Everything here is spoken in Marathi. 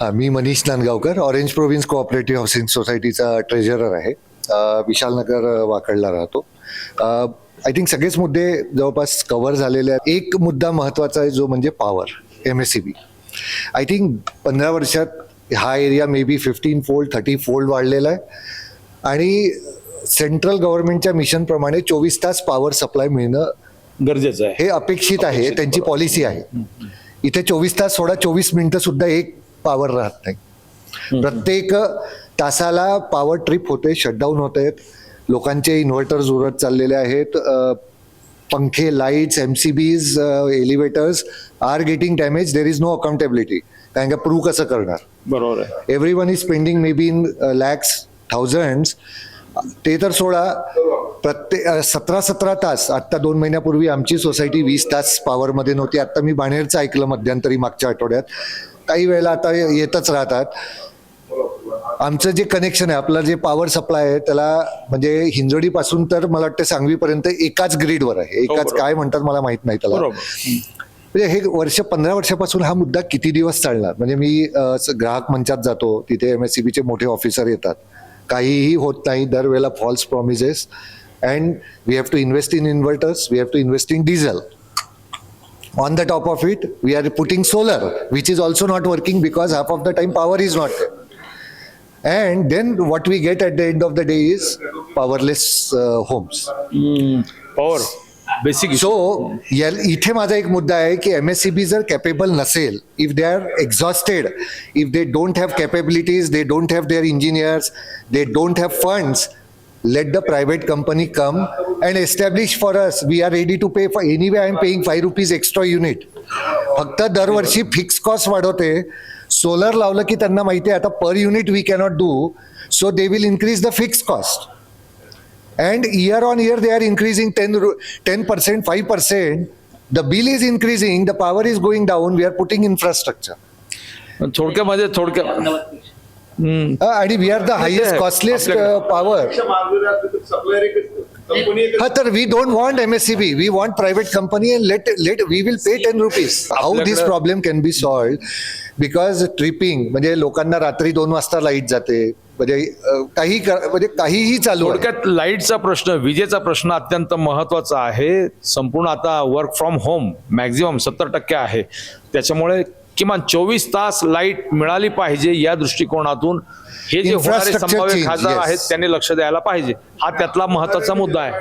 हा मी Manish Nandgaonkar orange province cooperative housing सोसायटीचा ट्रेझरर आहे. अ, विशालनगर अ, वाकडला राहतो. आय थिंक सगळेच मुद्दे जवळपास कव्हर झालेले आहेत. एक मुद्दा महत्त्वाचा आहे जो म्हणजे power M S C B I think पंधरा वर्षात हा area maybe fifteen fold thirty fold वाढलेला आहे. आणि सेंट्रल गव्हर्नमेंटच्या मिशनप्रमाणे चोवीस तास पॉवर सप्लाय मिळणं गरजेचं आहे. हे अपेक्षित आहे त्यांची पॉलिसी आहे. इथे चोवीस तास सोळा चोवीस मिनिटं सुद्धा एक पॉवर राहत नाही. प्रत्येक तासाला पॉवर ट्रिप होते शटडाऊन होत. आहेत लोकांचे इन्व्हर्टर्स उरत चाललेले आहेत. पंखे lights M C Bs elevators are getting damage there is no accountability कारण का प्रूव्ह कसं करणार? बरोबर आहे. Every one is spending maybe in lakhs thousands ते तर सोळा प्रत्येक सतरा सतरा तास. आत्ता दोन महिन्यापूर्वी आमची सोसायटी वीस तास पॉवरमध्ये नव्हती. आत्ता मी बाणेरचं ऐकलं मध्यंतरी मागच्या आठवड्यात. काही वेळेला आता येतच राहतात. आमचं जे कनेक्शन आहे आपलं जे पॉवर सप्लाय आहे त्याला म्हणजे हिंजवडीपासून तर मला वाटतं सांगवीपर्यंत एकाच ग्रीडवर आहे. एकाच बरोबर. काय म्हणतात मला माहीत नाही त्याला. म्हणजे हे वर्ष पंधरा वर्षापासून हा मुद्दा किती दिवस चालणार? म्हणजे मी ग्राहक मंचात जातो तिथे एम एस सी बीचे मोठे ऑफिसर येतात. काहीही होत नाही दरवेळेला false promises and we have to invest in inverters we have to invest in diesel on the top of it we are putting solar which is also not working because half of the time power is not there and then what we get at the end of the day is powerless uh, homes power basic so इथे माझा एक मुद्दा आहे की एम एस सी बी जर कॅपेबल नसेल if they are exhausted if they don't have capabilities they don't have their engineers they don't have funds let the private company come and establish for us we are ready to pay for any way I am paying five rupees extra unit फक्त दरवर्षी फिक्स कॉस्ट वाढवते. सोलर लावलं की त्यांना माहिती आहे आता per unit we cannot do so they will increase the fix cost and year on year they are increasing 10 ru- 10% 5% the bill is increasing the power is going down we are putting infrastructure. थोडक्यामध्ये थोडक्या हम्म. Uh, आणि we are the highest costliest power हा तर we don't want M S C B we want private company and let let we will pay ten rupees how this problem can be solved because tripping म्हणजे लोकांना रात्री दोन वाजता लाइट जाते. म्हणजे काही म्हणजे काहीही चालू. थोडक्यात लाईटचा प्रश्न विजेचा प्रश्न अत्यंत महत्त्वाचा आहे. संपूर्ण आता वर्क फ्रॉम होम मॅक्झिमम सत्तर टक्के आहे. त्याच्यामुळे किमान चोवीस तास लाइट मिळाली पाहिजे या दृष्टिकोनातून हे जे होणारे संभाव्य खासदार. आहेत त्यांनी लक्ष द्यायला पाहिजे हा त्यातला महत्त्वाचा मुद्दा आहे